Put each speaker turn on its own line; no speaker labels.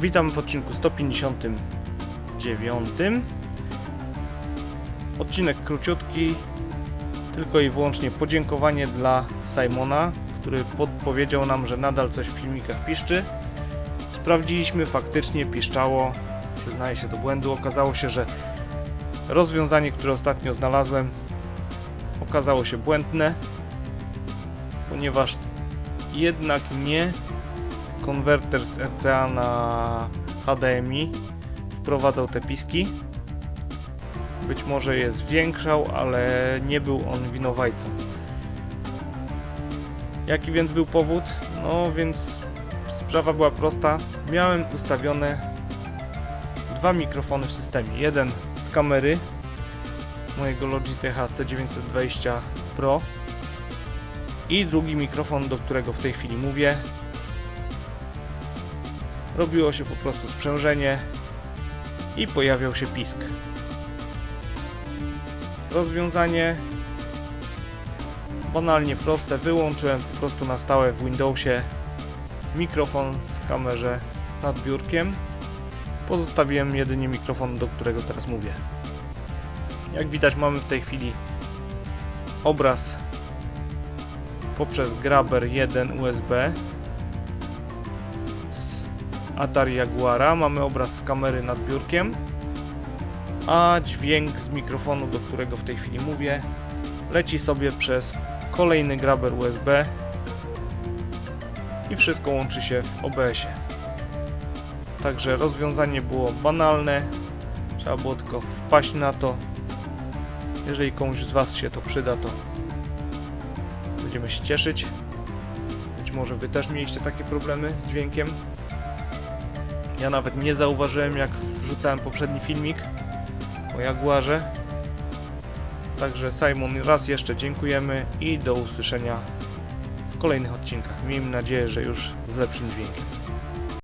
Witam w odcinku 159. Odcinek króciutki, tylko i wyłącznie podziękowanie dla Simona, który podpowiedział nam, że nadal coś w filmikach piszczy. Sprawdziliśmy, faktycznie piszczało, przyznaję się do błędu. Okazało się, że rozwiązanie, które ostatnio znalazłem, okazało się błędne, ponieważ jednak nie konwerter z RCA na HDMI wprowadzał te piski. Być może je zwiększał, ale nie był on winowajcą. Jaki więc był powód? No więc sprawa była prosta. Miałem ustawione dwa mikrofony w systemie. Jeden z kamery mojego Logitech C920 Pro i drugi mikrofon, do którego w tej chwili mówię. Robiło się po prostu sprzężenie i pojawiał się pisk. Rozwiązanie banalnie proste. Wyłączyłem po prostu na stałe w Windowsie mikrofon w kamerze nad biurkiem. Pozostawiłem jedynie mikrofon, do którego teraz mówię. Jak widać mamy w tej chwili obraz poprzez Grabber 1 USB Atari Jaguara. Mamy obraz z kamery nad biurkiem, a dźwięk z mikrofonu, do którego w tej chwili mówię, leci sobie przez kolejny Grabber USB i wszystko łączy się w OBS-ie. Także rozwiązanie było banalne, trzeba było tylko wpaść na to. Jeżeli komuś z Was się to przyda, to będziemy się cieszyć. Być może Wy też mieliście takie problemy z dźwiękiem. Ja nawet nie zauważyłem, jak wrzucałem poprzedni filmik o Jaguarze. Także Simon, raz jeszcze dziękujemy i do usłyszenia w kolejnych odcinkach. Miejmy nadzieję, że już z lepszym dźwiękiem.